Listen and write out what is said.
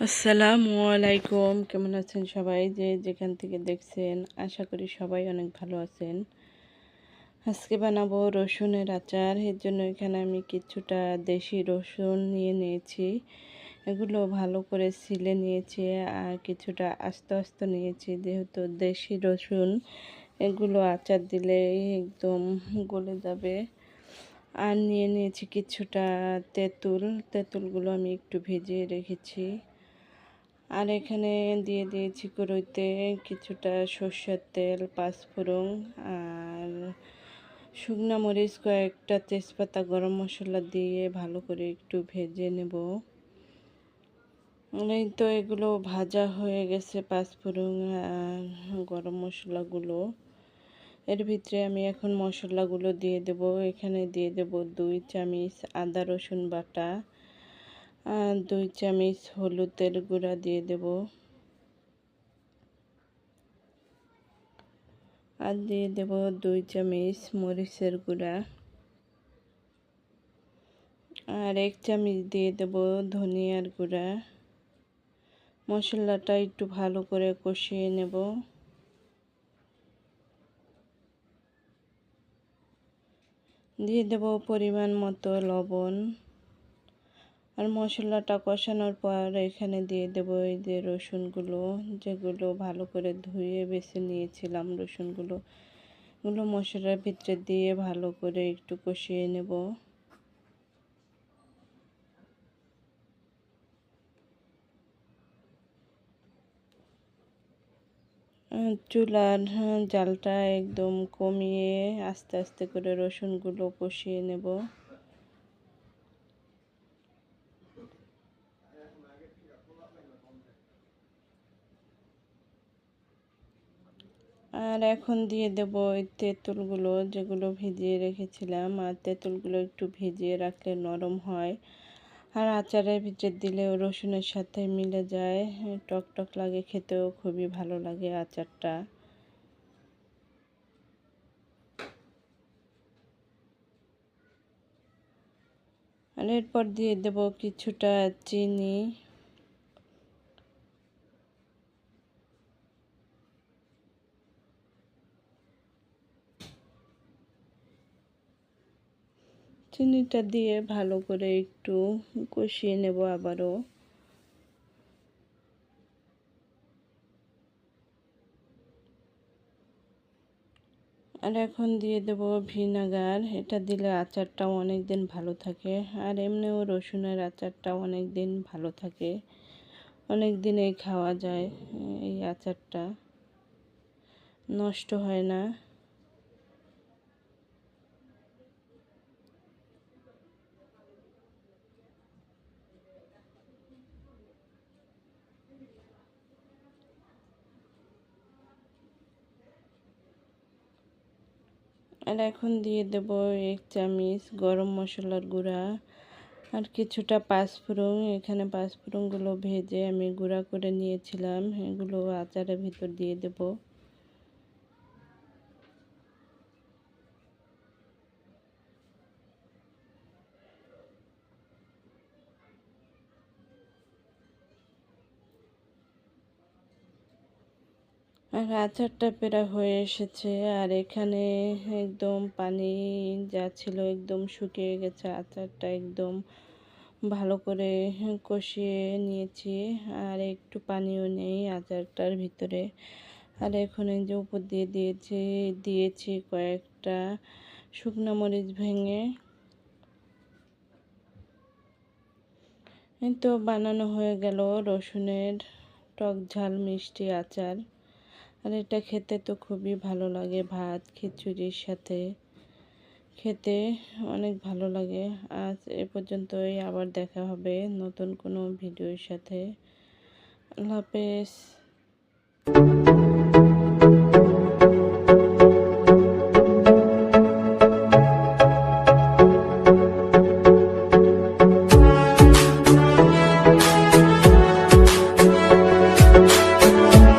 আসসালামু আলাইকুম। কেমন আছেন সবাই? যে যেখান থেকে দেখছেন, আশা করি সবাই অনেক ভালো আছেন। আজকে বানাবো রসুনের আচার। এর জন্য এখানে আমি কিছুটা দেশি রসুন নিয়ে নিয়েছি। এগুলো ভালো করে ছিলে নিয়েছি আর কিছুটা আস্তে আস্তে নিয়েছি। যেহেতু দেশি রসুন, এগুলো আচার দিলে একদম গলে যাবে। আর নিয়ে নিয়েছি কিছুটা তেঁতুল। তেঁতুলগুলো আমি একটু ভিজিয়ে রেখেছি। আর এখানে দিয়ে দিয়েছি কড়ইতে কিছুটা সর্ষের তেল পাঁচফোড়ন আর শুকনা মরিচ, কয়েকটা তেজপাতা, গরম মশলা দিয়ে ভালো করে একটু ভেজে নেব। এই তো এগুলো ভাজা হয়ে গেছে পাঁচফোড়ন আর গরম মশলাগুলো। এর ভিতরে আমি এখন মশলাগুলো দিয়ে দেব। এখানে দিয়ে দেব দুই চামচ আদা রসুন বাটা। দুই চামচ হলুদের গুঁড়া দিয়ে দেব। আর দিয়ে দেব দুই চামচ মরিচের গুঁড়া। আর এক চামচ দিয়ে দেব ধনিয়ার গুঁড়া। মশলাটা একটু ভালো করে কষিয়ে নেব। দিয়ে দেব পরিমাণ মতো লবণ। আর মশলাটা কষানোর পর এখানে দিয়ে দেব এই যে রসুনগুলো, যেগুলো ভালো করে ধুয়ে বেছে নিয়েছিলাম রসুনগুলো। এগুলো মশলার ভিতরে দিয়ে ভালো করে একটু কষিয়ে নেব। চুলার জালটা একদম কমিয়ে আস্তে আস্তে করে রসুনগুলো কষিয়ে নেব। আর এখন দিয়ে দেব ওই তেঁতুলগুলো যেগুলো ভিজিয়ে রেখেছিলাম। আর তেঁতুলগুলো একটু ভিজিয়ে রাখলে নরম হয়। আর আচারের ভিতরে দিলেও রসুনের সাথে মিলে যায়। টক টক লাগে, খেতেও খুবই ভালো লাগে আচারটা। আর এরপর দিয়ে দেব কিছুটা চিনি। চিনিটা দিয়ে ভালো করে একটু কষিয়ে নেব আবারও। আর এখন দিয়ে দেব ভিনাগার। এটা দিলে আচারটাও অনেক দিন ভালো থাকে। আর এমনিও রসুনের আচারটাও অনেক দিন ভালো থাকে। অনেক দিনেই খাওয়া যায় এই আচারটা। নষ্ট হয় না। আর এখন দিয়ে দেব এক চামচ গরম মশলার গুঁড়া আর কিছুটা পাঁচফোড়ন। এখানে পাঁচফোড়নগুলো ভেজে আমি গুঁড়া করে নিয়েছিলাম। এগুলো আচারের ভিতর দিয়ে দেবো। আর আচারটা পেরা হয়ে এসেছে, আর এখানে একদম পানি যা ছিল একদম শুকিয়ে গেছে। আচারটা একদম ভালো করে কষিয়ে নিয়েছি, আর একটু পানিও নেই আচারটার ভিতরে। আর এখন এই যে উপর দিয়ে দিয়েছি দিয়েছি কয়েকটা শুকনো মরিচ ভেঙে। তো বানানো হয়ে গেল রসুনের টক ঝাল মিষ্টি আচার। আর এটা খেতে তো খুবই ভালো লাগে, ভাত, খিচুড়ির সাথে। খেতে অনেক ভালো লাগে। আজ এ পর্যন্তই, আবার দেখা হবে নতুন কোনো ভিডিওর সাথে। আল্লাহ হাফেজ।